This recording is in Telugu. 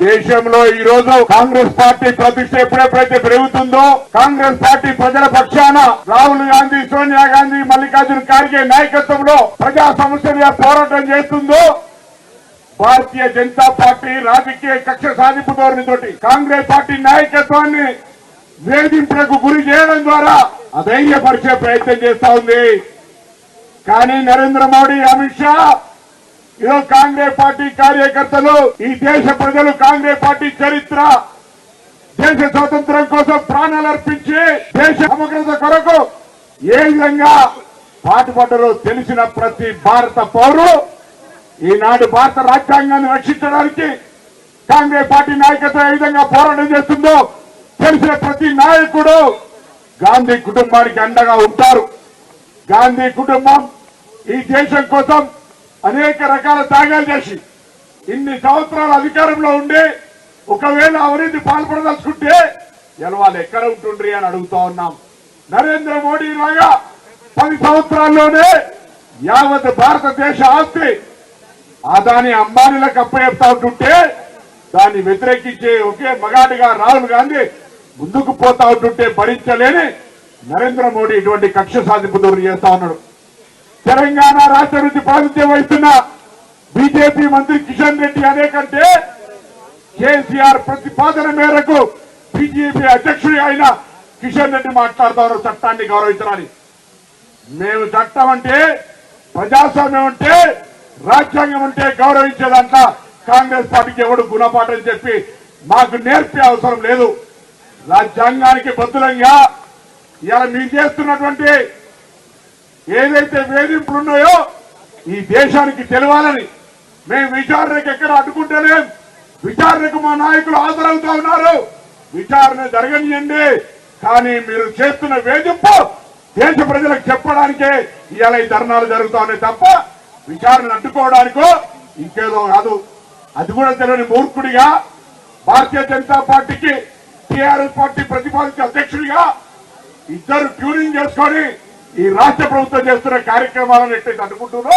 దేశంలో ఈ రోజు కాంగ్రెస్ పార్టీ ప్రతిష్ట ఎప్పుడెప్పుడైతే పెరుగుతుందో కాంగ్రెస్ పార్టీ ప్రజల పక్షాన రాహుల్ గాంధీ సోనియా గాంధీ మల్లికార్జున ఖార్గే నాయకత్వంలో ప్రజా సమస్యల పోరాటం చేస్తుందో భారతీయ జనతా పార్టీ రాజకీయ కక్ష సాధింపు ధోరణితోటి కాంగ్రెస్ పార్టీ నాయకత్వాన్ని వేధింపులకు గురి చేయడం ద్వారా అధైర్యపరిచే ప్రయత్నం చేస్తా ఉంది. కానీ నరేంద్ర మోడీ అమిత్ షా ఈరోజు కాంగ్రెస్ పార్టీ కార్యకర్తలు ఈ దేశ ప్రజలు కాంగ్రెస్ పార్టీ చరిత్ర దేశ స్వాతంత్రం కోసం ప్రాణాలు అర్పించి దేశ సమగ్రత కొరకు ఏ విధంగా పాటుపడ్డరో తెలిసిన ప్రతి భారత పౌరు ఈనాడు భారత రాజ్యాంగాన్ని రక్షించడానికి కాంగ్రెస్ పార్టీ నాయకత్వం ఏ విధంగా పోరాటం చేస్తుందో తెలిసిన ప్రతి నాయకుడు గాంధీ కుటుంబానికి అండగా ఉంటారు. గాంధీ కుటుంబం ఈ దేశం కోసం అనేక రకాల త్యాగాలు చేసి ఇన్ని సంవత్సరాల అధికారంలో ఉండి ఒకవేళ అవినీతి పాల్పడదలుచుకుంటే ఇలా వాళ్ళు ఎక్కడ ఉంటుండ్రి అని అడుగుతా ఉన్నాం. నరేంద్ర మోడీ లాగా పది సంవత్సరాల్లోనే యావత్ భారతదేశ ఆస్తి అదాని అంబానీలకు అప్పచెప్తా ఉంటుంటే దాన్ని వ్యతిరేకించే ఒకే మగాడిగా రాహుల్ గాంధీ ముందుకు పోతా ఉంటుంటే భరించలేని నరేంద్ర మోడీ ఇటువంటి కక్ష సాధింపు దూరం చేస్తా ఉన్నాడు. తెలంగాణ రాష్ట్ర నుంచి ప్రాతినిధ్యం వహిస్తున్న బీజేపీ మంత్రి కిషన్ రెడ్డి అనే కంటే కేసీఆర్ ప్రతిపాదన మేరకు బీజేపీ అధ్యక్షుడి అయిన కిషన్ రెడ్డి మాట్లాడుతా చట్టాన్ని గౌరవించాలని. మేము చట్టం అంటే ప్రజాస్వామ్యం అంటే రాజ్యాంగం అంటే గౌరవించేదంట కాంగ్రెస్ పార్టీకి ఎవడు గుణపాఠం చెప్పి మాకు నేర్పే అవసరం లేదు. రాజ్యాంగానికి బదులంగా ఇలా మీరు చేస్తున్నటువంటి ఏదైతే వేధింపులు ఉన్నాయో ఈ దేశానికి తెలియాలని మేము విచారణకు ఎక్కడ అడ్డుకుంటలేం విచారణకు మా నాయకులు హాజరవుతా ఉన్నారు. విచారణ జరగనియండి. కానీ మీరు చేస్తున్న వేధింపు దేశ ప్రజలకు చెప్పడానికే ఇవాళ ఈ ధర్నాలు జరుగుతా ఉన్నాయి తప్ప విచారణ అడ్డుకోవడానికో ఇంకేదో కాదు. అది కూడా తెలియని మూర్ఖుడిగా భారతీయ జనతా పార్టీకి టీఆర్ఎస్ పార్టీ ప్రతిపాదించే అధ్యక్షుడిగా ఇద్దరు ట్యూనింగ్ చేసుకొని ఈ రాష్ట్ర ప్రభుత్వం చేస్తున్న కార్యక్రమాలను ఎట్టయితే అడ్డుకుంటుందో